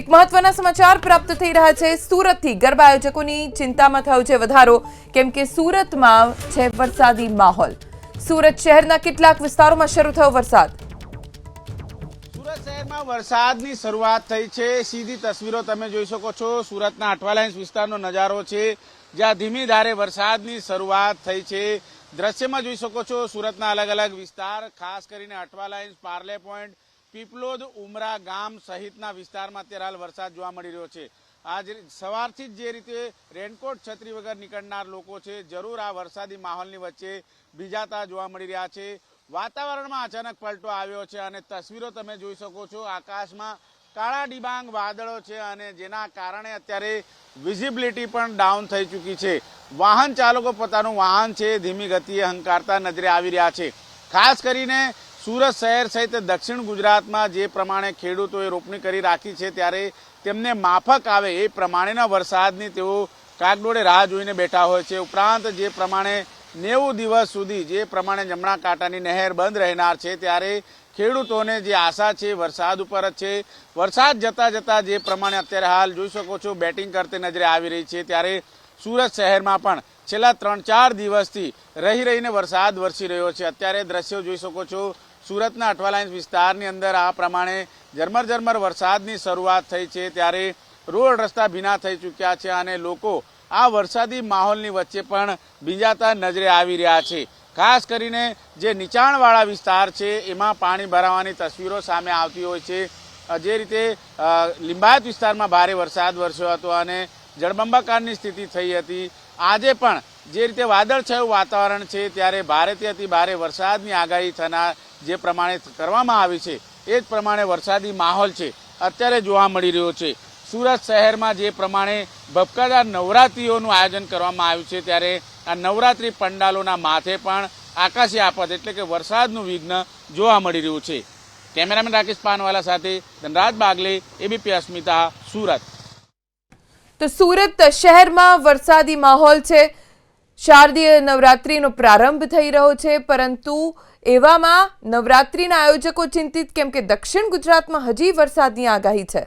એક મહત્વના સમાચાર પ્રાપ્ત થઈ રહ્યા છે. સુરતથી ગરબા આયોજકોની ચિંતામાં થયો છે વધારો, કેમ કે સુરતમાં છે વરસાદી માહોલ. સુરત શહેરના કેટલાક વિસ્તારોમાં શરૂ થયો વરસાદ. સુરત શહેરમાં વરસાદની શરૂઆત થઈ છે. સીધી તસવીરો તમે જોઈ શકો છો. સુરતના અઠવાલાઇન્સ વિસ્તારનો નજારો છે, જ્યાં ધીમી ધારે વરસાદની શરૂઆત થઈ છે. દ્રશ્યમાં જોઈ શકો છો, સુરતના અલગ અલગ વિસ્તાર, ખાસ કરીને અઠવાલાઇન્સ પાર્લે પોઈન્ટ પીપલોદ ઉમરા ગામ સહિતના વિસ્તારમાં અત્યારે હાલ વરસાદ જોવા મળી રહ્યો છે. આજ સવારથી જ જે રીતે રેનકોટ છત્રી વગર નીકળનાર લોકો છે, જરૂર આ વરસાદી માહોલની વચ્ચે ભીજાતા જોવા મળી રહ્યા છે. વાતાવરણમાં અચાનક પલટો આવ્યો છે અને તસવીરો તમે જોઈ શકો છો. આકાશમાં કાળા ડિબાંગ વાદળો છે અને જેના કારણે અત્યારે વિઝિબિલિટી પણ ડાઉન થઈ ચૂકી છે. વાહન ચાલકો પોતાનું વાહન છે, ધીમી ગતિએ હંકારતા નજરે આવી રહ્યા છે. ખાસ કરીને સુરત શહેર સહિત દક્ષિણ ગુજરાતમાં જે પ્રમાણે ખેડૂતોએ રોપણી કરી રાખી છે ત્યારે તેમને માફક આવે એ પ્રમાણેના વરસાદની તેઓ કાગડોળે રાહ જોઈને બેઠા હોય છે. ઉપરાંત જે પ્રમાણે નેવું દિવસ સુધી જે પ્રમાણે જમણા કાંટાની નહેર બંધ રહેનાર છે ત્યારે ખેડૂતોને જે આશા છે વરસાદ ઉપર જ છે. વરસાદ જતાં જતાં જે પ્રમાણે અત્યારે હાલ જોઈ શકો છો બેટિંગ કરતી નજરે આવી રહી છે. ત્યારે સુરત શહેરમાં પણ છેલ્લા ત્રણ ચાર દિવસથી રહી રહીને વરસાદ વરસી રહ્યો છે. અત્યારે દ્રશ્યો જોઈ શકો છો સુરતના અઠવાલાઇન્સ વિસ્તારની અંદર આ પ્રમાણે ઝરમર ઝરમર વરસાદની શરૂઆત થઈ છે ત્યારે રોડ રસ્તા ભીના થઈ ચૂક્યા છે અને લોકો આ વરસાદી માહોલની વચ્ચે પણ ભીંજાતા નજરે આવી રહ્યા છે. ખાસ કરીને જે નીચાણવાળા વિસ્તાર છે, એમાં પાણી ભરાવાની તસવીરો સામે આવતી હોય છે. જે રીતે લિંબાયત વિસ્તારમાં ભારે વરસાદ વરસ્યો હતો અને જળબંબાકારની સ્થિતિ થઈ હતી. આજે પણ જે રીતે વાદળછાયું વાતાવરણ છે, ત્યારે ભારેથી અતિ ભારે વરસાદની આગાહી થનાર જે પ્રમાણે કરવામાં આવી છે, એ જ પ્રમાણે વરસાદી માહોલ છે, અત્યારે જોવા મળી રહ્યો છે. સુરત શહેરમાં જે પ્રમાણે ભપકાદાર નવરાત્રિઓનું આયોજન કરવામાં આવ્યું છે, ત્યારે આ નવરાત્રિ પંડાલોના માથે પણ આકાશી આફત એટલે કે વરસાદનું વિઘ્ન જોવા મળી રહ્યું છે. કેમેરામેન રાકેશ પાનવાલા સાથે ધનરાજ બાગલે, એબીપી અસ્મિતા, સુરત. તો સુરત શહેરમાં વરસાદી માહોલ છે. શારદીય નવરાત્રિનો પ્રારંભ થઈ રહ્યો છે, પરંતુ એવામાં નવરાત્રિના આયોજકો ચિંતિત, કેમ કે દક્ષિણ ગુજરાતમાં હજી વરસાદની આગાહી છે.